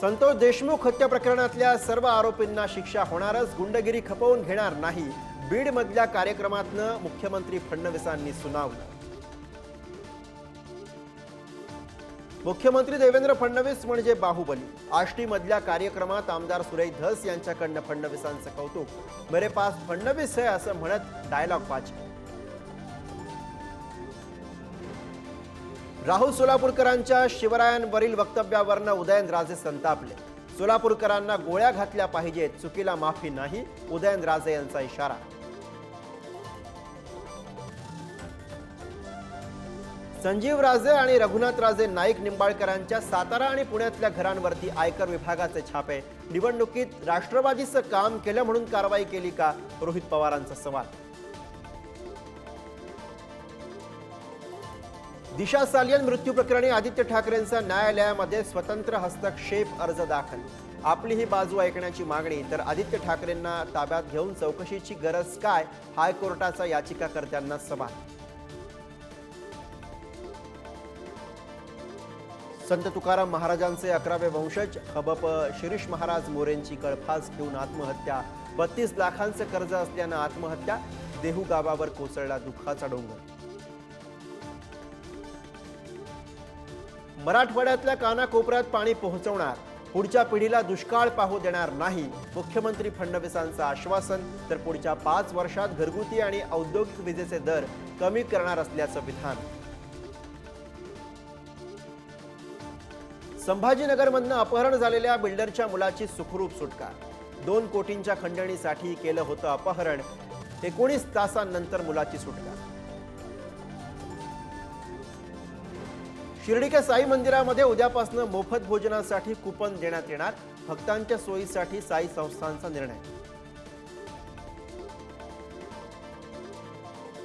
संतोष देशमुख हत्या प्रकरणातल्या सर्व आरोपींना शिक्षा होणारच गुंडगिरी खपवून घेणार नाही. बीडमधल्या कार्यक्रमातनं मुख्यमंत्री फडणवीसांनी सुनावलं. मुख्यमंत्री देवेंद्र फडणवीस म्हणजे बाहुबली. आष्टीमधल्या कार्यक्रमात आमदार सुरेश धस यांच्याकडनं फडणवीसांचं कौतुक. मेरे पास फडणवीस आहे असं म्हणत डायलॉग वाचले राहुल सोलापूरकरांच्या शिवरायांवरील वक्तव्यावरनं उदयनराजे संतापले. सोलापूरकरांना गोळ्या घातल्या पाहिजेत चुकीला माफी नाही उदयनराजे यांचा इशारा. संजीव राजे आणि रघुनाथ राजे नाईक निंबाळकरांच्या सातारा आणि पुण्यातल्या घरांवरती आयकर विभागाचे छापे. निवडणुकीत राष्ट्रवादीचं काम केलं म्हणून कारवाई केली का? रोहित पवारांचा सवाल. दिशा सालियन मृत्यू प्रकरणी आदित्य ठाकरेंचा न्यायालयामध्ये स्वतंत्र हस्तक्षेप अर्ज दाखल. आपली ही बाजू ऐकण्याची मागणी तर आदित्य ठाकरेंना ताब्यात घेऊन चौकशीची गरज काय हायकोर्टाचा याचिकाकर्त्यांना सवाल. संत तुकाराम महाराजांचे अकरावे वंशज खबप शिरीष महाराज मोरेंची कळफास घेऊन आत्महत्या. बत्तीस लाखांचं कर्ज असल्यानं आत्महत्या देहू गावावर कोसळला दुःखाचा डोंगर. मराठवाड्यातल्या कानाकोपऱ्यात पाणी पोहोचवणार. पुढच्या पिढीला दुष्काळ पाहू देणार नाही. मुख्यमंत्री फडणवीसांचं आश्वासन तर पुढच्या पाच वर्षात घरगुती आणि औद्योगिक विजेचे दर कमी करणार असल्याचं विधान. संभाजीनगरमधनं अपहरण झालेल्या बिल्डरच्या मुलाची सुखरूप सुटका. दोन कोटींच्या खंडणीसाठी केलं होतं अपहरण. एकोणीस तासांनंतर मुलाची सुटका. शिर्डीच्या साई मंदिरामध्ये उद्यापासून मोफत भोजनासाठी कुपन देण्यात येणार. भक्तांच्या सोयीसाठी साई संस्थांचा निर्णय.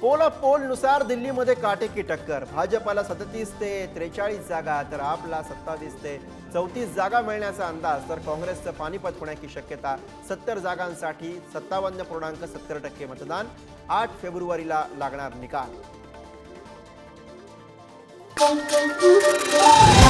पोल पोलनुसार दिल्लीमध्ये काटेकी टक्कर. भाजपाला सदतीस ते त्रेचाळीस जागा तर आपला सत्तावीस ते चौतीस जागा मिळण्याचा अंदाज तर काँग्रेसचं पानिपत होण्याची शक्यता सत्तर जागांसाठी सत्तावन्न पूर्णांक सत्तर टक्के मतदान आठ फेब्रुवारीला लागणार निकाल. boom, boom, boom.